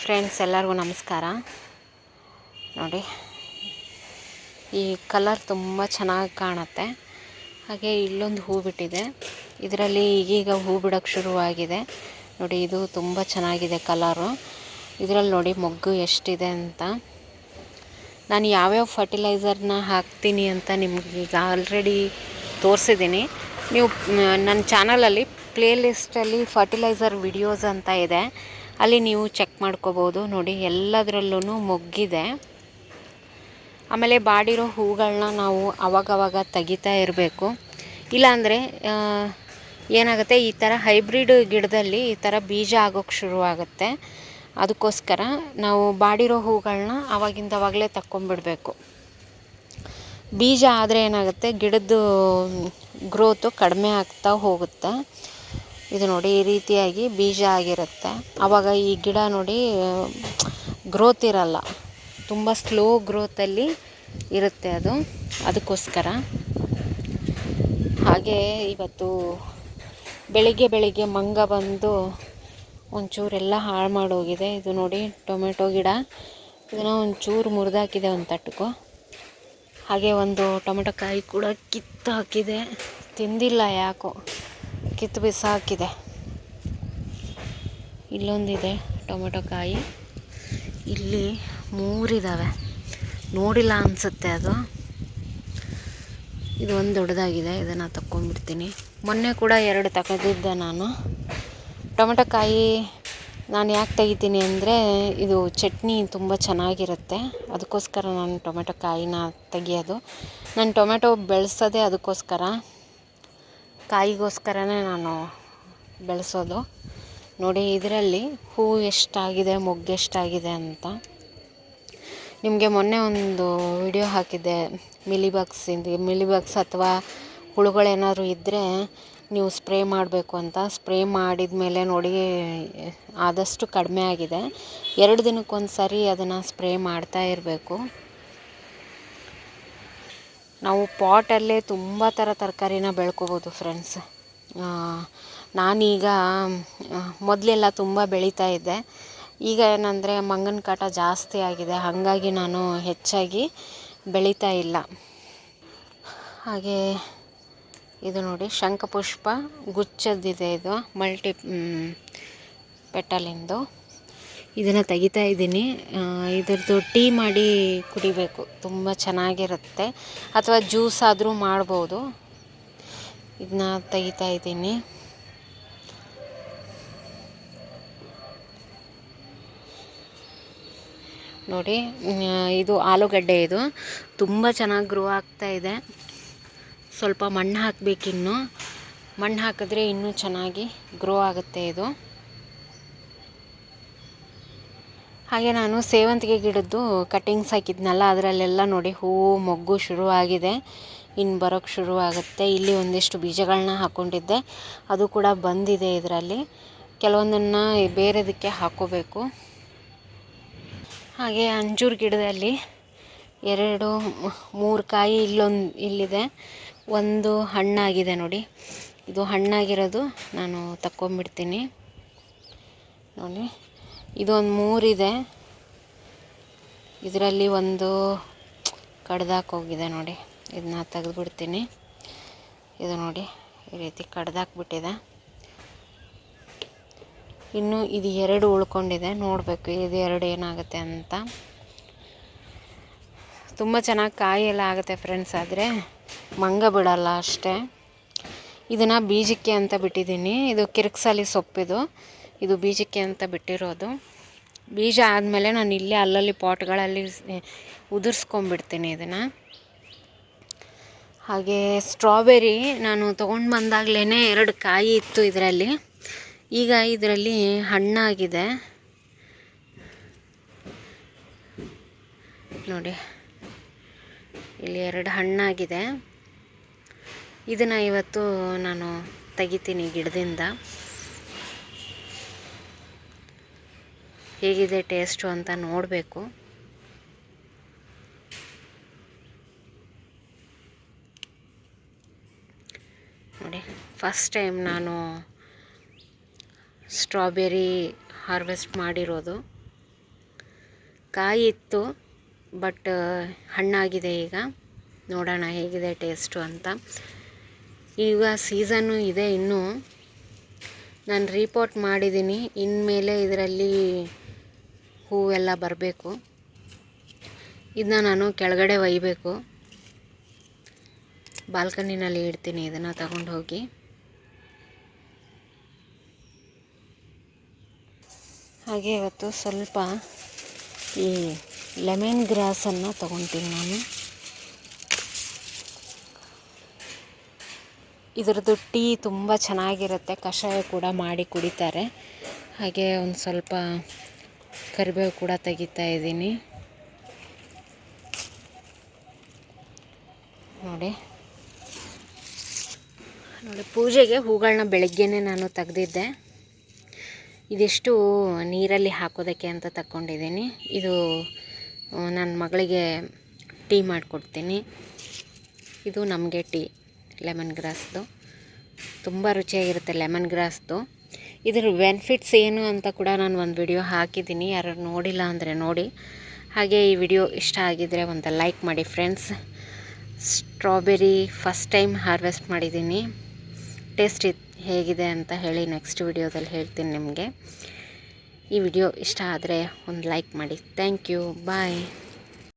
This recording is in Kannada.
ಫ್ರೆಂಡ್ಸ್, ಎಲ್ಲರಿಗೂ ನಮಸ್ಕಾರ. ನೋಡಿ, ಈ ಕಲರ್ ತುಂಬ ಚೆನ್ನಾಗಿ ಕಾಣುತ್ತೆ. ಹಾಗೆ ಇಲ್ಲೊಂದು ಹೂ ಬಿಟ್ಟಿದೆ. ಇದರಲ್ಲಿ ಈಗೀಗ ಹೂ ಬಿಡೋಕ್ಕೆ ಶುರುವಾಗಿದೆ. ನೋಡಿ, ಇದು ತುಂಬ ಚೆನ್ನಾಗಿದೆ ಕಲರು. ಇದರಲ್ಲಿ ನೋಡಿ, ಮೊಗ್ಗು ಎಷ್ಟಿದೆ ಅಂತ. ನಾನು ಯಾವ್ಯಾವ ಫರ್ಟಿಲೈಸರ್ನ ಹಾಕ್ತೀನಿ ಅಂತ ನಿಮ್ಗೆ ಈಗ ಆಲ್ರೆಡಿ ತೋರಿಸಿದ್ದೀನಿ. ನೀವು, ನನ್ನ ಚಾನಲಲ್ಲಿ ಪ್ಲೇ ಲಿಸ್ಟಲ್ಲಿ ಫರ್ಟಿಲೈಸರ್ ವಿಡಿಯೋಸ್ ಅಂತ ಇದೆ. ಅಲ್ಲಿ ನೀವು ಚೆಕ್ ಮಾಡ್ಕೋಬೋದು. ನೋಡಿ ಎಲ್ಲದರಲ್ಲೂ ಮೊಗ್ಗಿದೆ. ಆಮೇಲೆ ಬಾಡಿರೋ ಹೂಗಳನ್ನ ನಾವು ಅವಾಗವಾಗ ತೆಗಿತಾ ಇರಬೇಕು. ಇಲ್ಲಾಂದರೆ ಏನಾಗುತ್ತೆ, ಈ ಥರ ಹೈಬ್ರಿಡ್ ಗಿಡದಲ್ಲಿ ಈ ಥರ ಬೀಜ ಆಗೋಕ್ಕೆ ಶುರುವಾಗುತ್ತೆ. ಅದಕ್ಕೋಸ್ಕರ ನಾವು ಬಾಡಿರೋ ಹೂಗಳನ್ನ ಅವಾಗಿಂದವಾಗಲೇ ತಕ್ಕೊಂಬಿಡಬೇಕು. ಬೀಜ ಆದರೆ ಏನಾಗುತ್ತೆ, ಗಿಡದ್ದು ಗ್ರೋತು ಕಡಿಮೆ ಆಗ್ತಾ ಹೋಗುತ್ತೆ. ಇದು ನೋಡಿ ಈ ರೀತಿಯಾಗಿ ಬೀಜ ಆಗಿರುತ್ತೆ. ಆವಾಗ ಈ ಗಿಡ ನೋಡಿ ಗ್ರೋತ್ ಇರಲ್ಲ. ತುಂಬ ಸ್ಲೋ ಗ್ರೋತಲ್ಲಿ ಇರುತ್ತೆ ಅದು. ಅದಕ್ಕೋಸ್ಕರ. ಹಾಗೆ ಇವತ್ತು ಬೆಳಿಗ್ಗೆ ಬೆಳಿಗ್ಗೆ ಮಂಗ ಬಂದು ಒಂಚೂರೆಲ್ಲ ಹಾಳು ಮಾಡೋಗಿದೆ. ಇದು ನೋಡಿ ಟೊಮೆಟೊ ಗಿಡ. ಇದನ್ನು ಒಂಚೂರು ಮುರಿದಾಕಿದೆ ಒಂದು ತಟ್ಟಕ್ಕೂ ಹಾಗೆ ಒಂದು ಟೊಮೆಟೊ ಕಾಯಿ ಕೂಡ ಕಿತ್ತು ಹಾಕಿದೆ. ತಿಂದಿಲ್ಲ ಯಾಕೋ. ಕಿತ್ತು ಬಿಸಾಕಿದೆ ಇಲ್ಲೊಂದಿದೆ ಟೊಮೆಟೊ ಕಾಯಿ. ಇಲ್ಲಿ ಮೂರಿದ್ದಾವೆ ನೋಡಿಲ್ಲ ಅನಿಸುತ್ತೆ ಅದು. ಇದು ಒಂದು ದೊಡ್ಡದಾಗಿದೆ, ಇದನ್ನು ತಗೊಂಡ್ಬಿಡ್ತೀನಿ ಮೊನ್ನೆ ಕೂಡ ಎರಡು ತಗೊಂಡಿದ್ದೆ ನಾನು. ಟೊಮೆಟೊ ಕಾಯಿ ನಾನು ಯಾಕೆ ತೆಗಿತೀನಿ ಅಂದರೆ, ಇದು ಚಟ್ನಿ ತುಂಬ ಚೆನ್ನಾಗಿರುತ್ತೆ. ಅದಕ್ಕೋಸ್ಕರ ನಾನು ಟೊಮೆಟೊ ಕಾಯಿನ ತೆಗಿಯೋದು. ನಾನು ಟೊಮೆಟೊ ಬೆಳೆಸೋದೇ ಅದಕ್ಕೋಸ್ಕರ. ಕಾಯಿಗೋಸ್ಕರನೇ ನಾನು ಬೆಳೆಸೋದು. ನೋಡಿ, ಇದರಲ್ಲಿ ಹೂವು ಎಷ್ಟಾಗಿದೆ, ಮೊಗ್ಗು ಎಷ್ಟಾಗಿದೆ ಅಂತ. ನಿಮಗೆ ಮೊನ್ನೆ ಒಂದು ವಿಡಿಯೋ ಹಾಕಿದ್ದೆ, ಮಿಲಿಬಗ್ಸಿಂದು, ಮಿಲಿಬಗ್ಸ್ ಅಥವಾ ಹುಳುಗಳೇನಾದ್ರೂ ಇದ್ದರೆ ನೀವು ಸ್ಪ್ರೇ ಮಾಡಬೇಕು ಅಂತ. ಸ್ಪ್ರೇ ಮಾಡಿದ ಮೇಲೆ ನೋಡಿ, ಆದಷ್ಟು ಕಡಿಮೆ ಆಗಿದೆ. ಎರಡು ದಿನಕ್ಕೊಂದು ಸರಿ ಅದನ್ನು ಸ್ಪ್ರೇ ಮಾಡ್ತಾ ಇರಬೇಕು. ನಾವು ಪಾಟಲ್ಲೇ ತುಂಬ ಥರ ತರಕಾರಿನ ಬೆಳ್ಕೋಬೋದು ಫ್ರೆಂಡ್ಸ್ ನಾನೀಗ ಮೊದಲೆಲ್ಲ ತುಂಬ ಬೆಳೀತಾ ಇದ್ದೆ. ಈಗ ಏನಂದರೆ ಮಂಗನ ಕಾಟ ಜಾಸ್ತಿ ಆಗಿದೆ. ಹಾಗಾಗಿ ನಾನು ಹೆಚ್ಚಾಗಿ ಬೆಳೀತಾ ಇಲ್ಲ. ಹಾಗೆ ಇದು ನೋಡಿ, ಶಂಖಪುಷ್ಪ ಗುಚ್ಚದ್ದಿದೆ ಇದು. ಮಲ್ಟಿ ಪೆಟಲಿಂದು ಇದನ್ನು ತೆಗಿತಾ ಇದ್ದೀನಿ. ಇದ್ರದ್ದು ಟೀ ಮಾಡಿ ಕುಡಿಬೇಕು. ತುಂಬ ಚೆನ್ನಾಗಿರುತ್ತೆ. ಅಥವಾ ಜ್ಯೂಸ್ ಆದರೂ ಮಾಡ್ಬೋದು. ಇದನ್ನ ತೆಗಿತಾ ಇದ್ದೀನಿ. ನೋಡಿ ಇದು ಆಲೂಗಡ್ಡೆ ಇದು. ತುಂಬ ಚೆನ್ನಾಗಿ ಗ್ರೋ ಆಗ್ತಾ ಇದೆ. ಸ್ವಲ್ಪ ಮಣ್ಣು ಹಾಕಬೇಕಿನ್ನು. ಮಣ್ಣು ಹಾಕಿದ್ರೆ ಇನ್ನೂ ಚೆನ್ನಾಗಿ ಗ್ರೋ ಆಗುತ್ತೆ ಇದು. ಹಾಗೆ ನಾನು ಸೇವಂತಿಗೆ ಗಿಡದ್ದು ಕಟ್ಟಿಂಗ್ಸ್ ಹಾಕಿದ್ನಲ್ಲ, ಅದರಲ್ಲೆಲ್ಲ ನೋಡಿ ಹೂವು ಮೊಗ್ಗು ಶುರುವಾಗಿದೆ ಇನ್ನು ಬರೋಕ್ಕೆ ಶುರುವಾಗುತ್ತೆ ಇಲ್ಲಿ ಒಂದಿಷ್ಟು ಬೀಜಗಳನ್ನ ಹಾಕ್ಕೊಂಡಿದ್ದೆ ಅದು ಕೂಡ ಬಂದಿದೆ ಇದರಲ್ಲಿ. ಕೆಲವೊಂದನ್ನು ಬೇರೆದಕ್ಕೆ ಹಾಕ್ಕೋಬೇಕು ಹಾಗೆ ಅಂಜೂರು ಗಿಡದಲ್ಲಿ ಎರಡು, ಮೂರು ಕಾಯಿ ಇಲ್ಲೊಂದು, ಇಲ್ಲಿದೆ. ಒಂದು ಹಣ್ಣಾಗಿದೆ ನೋಡಿ. ಇದು ಹಣ್ಣಾಗಿರೋದು ನಾನು ತಕ್ಕೊಂಬಿಡ್ತೀನಿ. ನೋಡಿ. ಇದೊಂದು ಮೂರಿದೆ. ಇದರಲ್ಲಿ ಒಂದು ಕಡ್ದಾಕೋಗಿದೆ ನೋಡಿ. ಇದನ್ನ ತೆಗೆದುಬಿಡ್ತೀನಿ. ಇದು ನೋಡಿ, ಈ ರೀತಿ ಕಡ್ದಾಕ್ಬಿಟ್ಟಿದೆ ಇನ್ನು ಇದು ಎರಡು ಉಳ್ಕೊಂಡಿದೆ. ನೋಡಬೇಕು, ಇದು ಎರಡು ಏನಾಗುತ್ತೆ ಅಂತ. ತುಂಬ ಚೆನ್ನಾಗಿ ಕಾಯಿ ಎಲ್ಲ ಆಗುತ್ತೆ ಫ್ರೆಂಡ್ಸ್, ಆದರೆ ಮಂಗ ಬಿಡಲ್ಲ ಅಷ್ಟೇ. ಇದನ್ನು ಬೀಜಕ್ಕೆ ಅಂತ ಬಿಟ್ಟಿದ್ದೀನಿ. ಇದು ಕಿರಿಕ್ಸಾಲಿ ಸೊಪ್ಪಿದು. ಇದು ಬೀಜಕ್ಕೆ ಅಂತ ಬಿಟ್ಟಿರೋದು. ಬೀಜ ಆದಮೇಲೆ ನಾನು ಇಲ್ಲೇ ಅಲ್ಲಲ್ಲಿ ಪಾಟ್ಗಳಲ್ಲಿ ಉದುರ್ಸ್ಕೊಂಬಿಡ್ತೀನಿ ಇದನ್ನು. ಹಾಗೆ ಸ್ಟ್ರಾಬೆರಿ ನಾನು ತೊಗೊಂಡು ಬಂದಾಗಲೇ ಎರಡು ಕಾಯಿ ಇತ್ತು ಇದರಲ್ಲಿ. ಈಗ ಇದರಲ್ಲಿ ಹಣ್ಣಾಗಿದೆ ನೋಡಿ, ಇಲ್ಲಿ ಎರಡು ಹಣ್ಣಾಗಿದೆ ಇದನ್ನು ಇವತ್ತು ನಾನು ತೆಗಿತೀನಿ ಗಿಡದಿಂದ. ಹೇಗಿದೆ ಟೇಸ್ಟು ಅಂತ ನೋಡಬೇಕು. ನೋಡಿ, ಫಸ್ಟ್ ಟೈಮ್ ನಾನು ಸ್ಟ್ರಾಬೆರಿ ಹಾರ್ವೆಸ್ಟ್ ಮಾಡಿರೋದು. ಕಾಯಿ ಇತ್ತು ಬಟ್ ಹಣ್ಣಾಗಿದೆ ಈಗ. ನೋಡೋಣ ಹೇಗಿದೆ ಟೇಸ್ಟು ಅಂತ. ಈಗ ಸೀಸನ್ನು ಇದೆ ಇನ್ನೂ. ನಾನು ರಿಪೋರ್ಟ್ ಮಾಡಿದ್ದೀನಿ. ಇನ್ಮೇಲೆ ಇದರಲ್ಲಿ ಹೂವೆಲ್ಲ ಬರಬೇಕು. ಇದನ್ನ ನಾನು ಕೆಳಗಡೆ ಒಯ್ಯಬೇಕು ಬಾಲ್ಕನಿನಲ್ಲಿ ಇಡ್ತೀನಿ ಇದನ್ನು ತಗೊಂಡು ಹೋಗಿ. ಹಾಗೆ ಇವತ್ತು ಸ್ವಲ್ಪ ಈ ಲೆಮನ್ ಗ್ರಾಸನ್ನು ತಗೊತೀನಿ ನಾನು. ಇದರದ್ದು ಟೀ ತುಂಬ ಚೆನ್ನಾಗಿರುತ್ತೆ. ಕಷಾಯ ಕೂಡ ಮಾಡಿ ಕುಡಿತಾರೆ. ಹಾಗೆ ಒಂದು ಸ್ವಲ್ಪ ಕರಿಬೇವು ಕೂಡ ತೆಗಿತಾ ಇದ್ದೀನಿ. ನೋಡಿ. ನೋಡಿ, ಪೂಜೆಗೆ ಹೂಗಳನ್ನ ಬೆಳಗ್ಗೆನೇ ನಾನು ತೆಗೆದಿದ್ದೆ. ಇದಿಷ್ಟು ನೀರಲ್ಲಿ ಹಾಕೋದಕ್ಕೆ ಅಂತ ತಕ್ಕೊಂಡಿದ್ದೀನಿ. ಇದು ನನ್ನ ಮಗಳಿಗೆ ಟೀ ಮಾಡಿಕೊಡ್ತೀನಿ. ಇದು ನಮಗೆ ಟೀ, ಲೆಮನ್ ಗ್ರಾಸ್ದು. ತುಂಬ ರುಚಿಯಾಗಿರುತ್ತೆ ಲೆಮನ್ ಗ್ರಾಸ್ದು. ಇದರ ಬೆನಿಫಿಟ್ಸ್ ಏನು ಅಂತ ಕೂಡ ನಾನು ಒಂದು ವಿಡಿಯೋ ಹಾಕಿದ್ದೀನಿ. ಯಾರು ನೋಡಿಲ್ಲ ಅಂದರೆ ನೋಡಿ. ಹಾಗೆ ಈ ವಿಡಿಯೋ ಇಷ್ಟ ಆಗಿದ್ದರೆ ಒಂದು ಲೈಕ್ ಮಾಡಿ friends strawberry first time harvest ಮಾಡಿದ್ದೀನಿ. ಟೇಸ್ಟ್ ಹೇಗಿದೆ ಅಂತ ಹೇಳಿ ನೆಕ್ಸ್ಟ್ ವಿಡಿಯೋದಲ್ಲಿ ಹೇಳ್ತೀನಿ ನಿಮಗೆ. ಈ ವಿಡಿಯೋ ಇಷ್ಟ ಆದರೆ ಒಂದು ಲೈಕ್ ಮಾಡಿ. Thank you bye